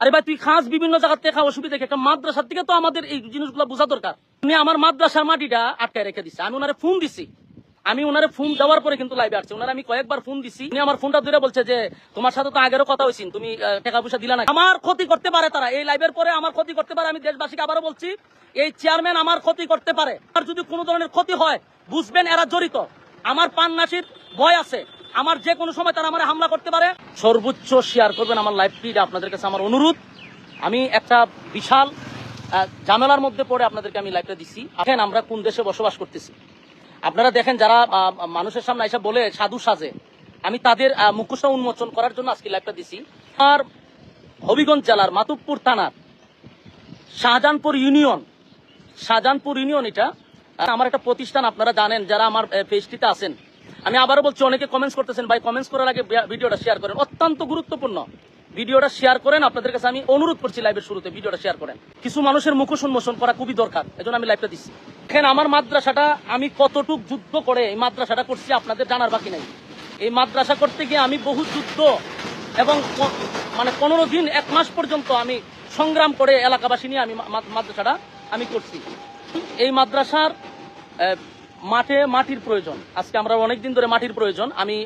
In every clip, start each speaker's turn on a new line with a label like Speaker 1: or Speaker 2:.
Speaker 1: আরে ভাই, তুই খাস বিভিন্ন জায়গা থেকে খাওয়া অসুবিধা? একটা মাদ্রাসার থেকে তো আমাদের এই জিনিসগুলো বোঝা দরকার। উনি আমার মাদ্রাসার মাটিটা আটকায় রেখে দিছে। আমি ওনারে ফোন দিছি। আমি ওনারে ফোন দেওয়ার পরে কিন্তু লাইভে আসছে। ওনারে আমি কয়েকবার ফোন দিছি। উনি আমার ফোনটা ধরে বলছে যে, তোমার সাথে তো আগেরও কথা হয়েছিল তুমি টাকা পয়সা দিলা না আমার ক্ষতি করতে পারে তারা। এই লাইভের পরে আমার ক্ষতি করতে পারে। আমি দেশবাসীকে আবারও বলছি, এই চেয়ারম্যান আমার ক্ষতি করতে পারে। আর যদি কোনো ধরনের ক্ষতি হয়, বুঝবেন এরা জড়িত। আমার পান্নাসির ভয় আছে। আমার যে কোনো সময় তারা আমার হামলা করতে পারে। সর্বোচ্চ শেয়ার করবেন আমার লাইভ ফিড আপনাদের কাছে আমার অনুরোধ। আমি একটা বিশাল আহ, ঝামেলার মধ্যে পড়ে আপনাদেরকে আমি লাইভটা দিছি। দেখেন আমরা কোন দেশে বসবাস করতেছি। আপনারা দেখেন যারা মানুষের সামনে এসে বলে সাধু সাজে আমি তাদের মুখোশ উন্মোচন করার জন্য আজকে লাইভটা দিছি। আর হবিগঞ্জ জেলার মাতুবপুর থানার শাহজাহানপুর ইউনিয়ন শাহজাহানপুর ইউনিয়ন এটা। আমার একটা প্রতিষ্ঠান আপনারা জানেন যারা আমার পেজটিতে আছেন। আমি আবারও বলছি, অনেকে কমেন্টস করতেছেন, ভাই কমেন্টস করার আগে ভিডিওটা শেয়ার করেন। অত্যন্ত গুরুত্বপূর্ণ। ভিডিওটা শেয়ার করেন, আপনাদের কাছে আমি অনুরোধ করছি লাইভের শুরুতে ভিডিওটা শেয়ার করেন। কিছু মানুষের মুখোশ উন্মোচন করা খুবই দরকার, এজন্য আমি লাইভটা দিচ্ছি। এখানে আমার মাদ্রাসাটা, আমি কতটুক যুদ্ধ করে এই মাদ্রাসাটা করছি আপনাদের জানার বাকি নাই। এই মাদ্রাসা করতে গিয়ে আমি বহু যুদ্ধ এবং মানে পনেরো দিন, এক মাস পর্যন্ত আমি সংগ্রাম করে এলাকাবাসী নিয়ে আমি মাদ্রাসাটা আমি করছি। এই মাদ্রাসার মাঠে মাটির প্রয়োজন। আজকে আমরা অনেক দিন ধরে মাটির প্রয়োজন। আমি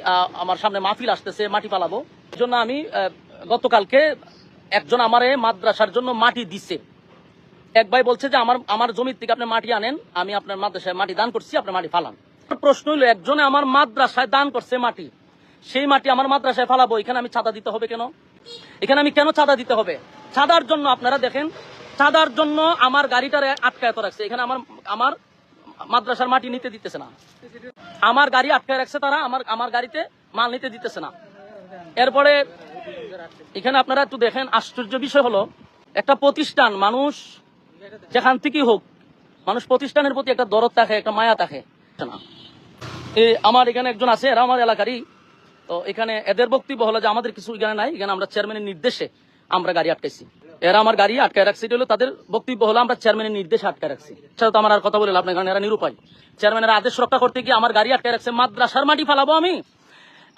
Speaker 1: আমার সামনে মাহফিল আসতেছে, মাটি পালাবো। জন্য আমি গতকালকে একজন আমারে মাদ্রাসার জন্য মাটি দিছে। এক ভাই বলছে যে, আমার আমার জমির থেকে আপনি মাটি আনেন, আমি আপনার মাদ্রাসায় মাটি দান করছি আপনার মাটি ফালান। প্রশ্ন হইল, একজনে আমার মাদ্রাসায় দান করছে মাটি, সেই মাটি আমার মাদ্রাসায় ফালাবো, এখানে আমি চাঁদা দিতে হবে কেন? এখানে আমি কেন চাঁদা দিতে হবে? চাঁদার জন্য আপনারা দেখেন, চাঁদার জন্য আমার গাড়িটারে আটকায়ত রাখছে। এখানে আমার আমার মাদ্রাসার মাটি নিতে দিতেছে না। আমার গাড়ি আটকে রাখছে তারা, আমার আমার গাড়িতে মাল নিতে দিতেছে না। এরপরে এখানে আপনারা একটু দেখেন, আশ্চর্য বিষয় হলো, একটা প্রতিষ্ঠান মানুষ যেখান থেকেই হোক, মানুষ প্রতিষ্ঠানের প্রতি একটা দরদ থাকে, একটা মায়া থাকে। না আমার এখানে একজন আছে, এরা আমার এলাকারই। তো এখানে এদের বক্তব্য হলো যে আমাদের কিছু এখানে নাই, এখানে আমরা চেয়ারম্যানের নির্দেশে আমরা গাড়ি আটকাইছি। এরা আমার গাড়ি আটকায় রাখছে, এটা হলো তাদের বক্তব্য হলো, আমরা চেয়ারম্যানের নির্দেশে আটকায় রাখছি। সেটা তো আমার আর কথা বলে লাভ নেই, কারণ এরা নিরুপায়। চেয়ারম্যানের আদেশ রক্ষা করতে গিয়ে আমার গাড়ি আটকায় রাখছে, মাদ্রাসার মাটি ফালাবো আমি।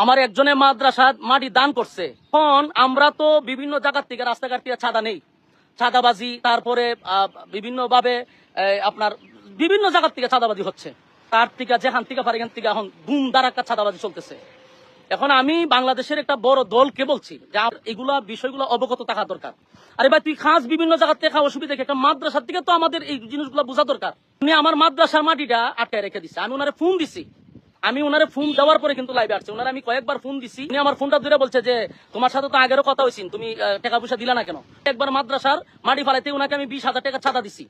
Speaker 1: আমার একজনে মাদ্রাসা মাটি দান করছে। এখন আমরা তো বিভিন্ন জায়গার থেকে, রাস্তাঘাট থেকে ছাদা নেই। চাঁদাবাজি তারপরে বিভিন্ন ভাবে আপনার বিভিন্ন জায়গার থেকে চাঁদাবাজি হচ্ছে। তার থেকে, যেখান থেকে পারে, এখান থেকে এখন ধুম দারাক্কা ছাদাবাজি চলতেছে। এখন আমি বাংলাদেশের একটা বড় দলকে বলছি, যে এগুলা বিষয়গুলো অবগত থাকা দরকার। আরে ভাই, তুই খাস বিভিন্ন জায়গা থেকে অসুবিধা? একটা মাদ্রাসার থেকে তো আমাদের এই জিনিসগুলো বোঝা দরকার। উনি আমার মাদ্রাসার মাটিটা আটকায় রেখে দিছে। আমি ওনারে ফোন দিছি। আমি ওনারে ফোন দেওয়ার পরে কিন্তু লাইভে আসছে। ওনারে আমি কয়েকবার ফোন দিছি। উনি আমার ফোনটা ধরে বলছে যে, তোমার সাথে তো আগেরও কথা হয়েছিল তুমি টাকা পয়সা দিলা না কেন? একবার মাদ্রাসার মাটি ফালাইতে ওনাকে আমি বিশ হাজার টাকা ছাদা দিছি।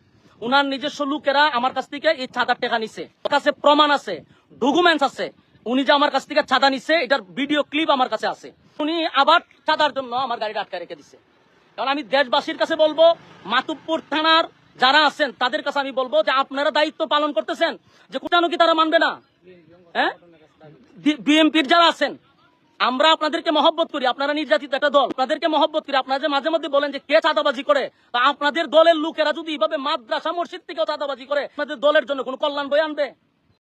Speaker 1: উনার নিজস্ব লোকেরা আমার কাছ থেকে এই ছাদার টাকা নিছে। কাছে প্রমাণ আছে ডকুমেন্টস আছে। উনি যে আমার কাছ থেকে ছাদা নিছে এটার ভিডিও ক্লিপ আমার কাছে আছে। উনি আবার ছাদার জন্য আমার গাড়িটা আটকে রেখে দিছে। কারণ আমি দেশবাসীর কাছে বলব মাতুবপুর থানার যারা আছেন, তাদের কাছে আমি বলব যে আপনারা দায়িত্ব পালন করতেছেন, যে কোটানো কি তারা মানবে না? হ্যাঁ? বিএমপির যারা আছেন, আমরা আপনাদেরকে মহব্বত করি, আপনারা নির্যাতিত একটা দল, আপনাদেরকে মহব্বত করি, আপনারা যে মাঝে মধ্যে বলেন যে কে চাঁদাবাজি করে আপনাদের দলের লোকেরা যদি এইভাবে মাদ্রাসা মসজিদ থেকেও চাঁদাবাজি করে, আপনাদের দলের জন্য কোনো কল্যাণ বই আনবে?